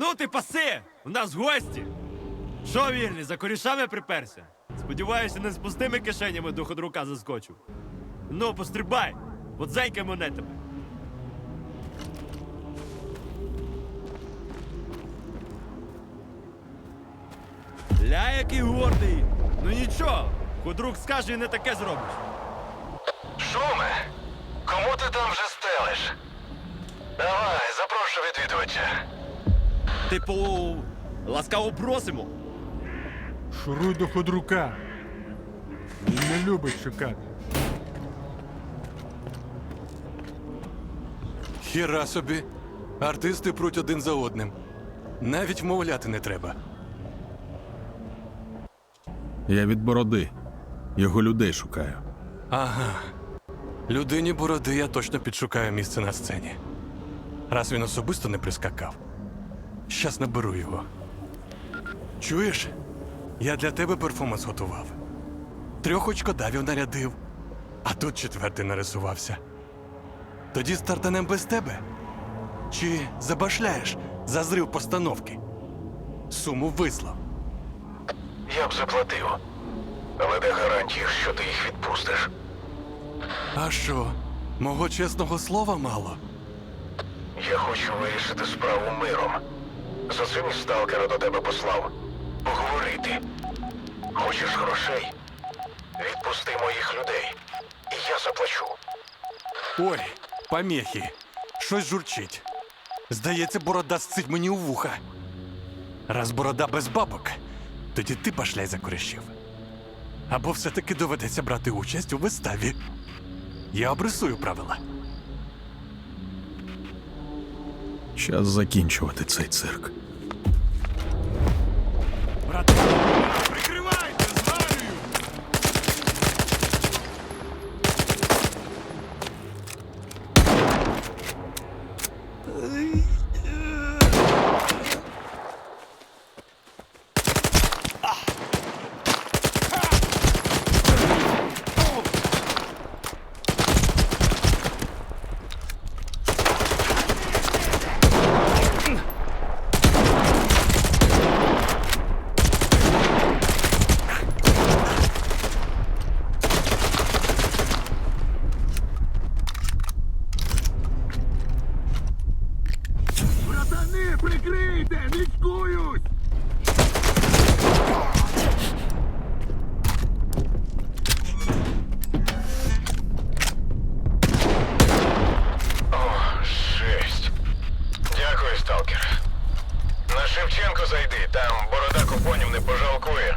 Ну ти паси! У нас гості! Що, вільний, за корішами приперся? Сподіваюся, не з пустими кишенями до ходрука заскочив. Ну, пострибай! Подзенька монетами. Ля, який гордий! Ну нічого, ходрук скаже і не таке зробиш. Шуме, кому ти там вже стелиш? Давай, запрошу відвідувача. Типу, ласкаво просимо. Шуруй до ходрука. Він не любить шукати. Хіра собі. Артисти пруть один за одним. Навіть вмовляти не треба. Я від бороди. Його людей шукаю. Ага. Людині бороди я точно підшукаю місце на сцені. Раз він особисто не прискакав. Щас наберу його. Чуєш? Я для тебе перформанс готував. Трьох очкодавів нарядив, а тут четвертий нарисувався. Тоді стартанем без тебе? Чи забашляєш за зрив постановки? Суму вислав. Я б заплатив. Але де гарантії, що ти їх відпустиш? А що, мого чесного слова мало? Я хочу вирішити справу миром. За цим сталкера до тебе послав. Поговорити. Хочеш грошей? Відпусти моїх людей. І я заплачу. Ой, помехи. Щось журчить. Здається, борода сцить мені у вуха. Раз борода без бабок, тоді ти пошляй за корішів. Або все-таки доведеться брати участь у виставі. Я обрисую правила. Час закінчувати цей цирк. Брати, прикрийте! Нічкують! О, жесть. Дякую, сталкер. На Шевченко зайди, там борода купонів не пожалкує.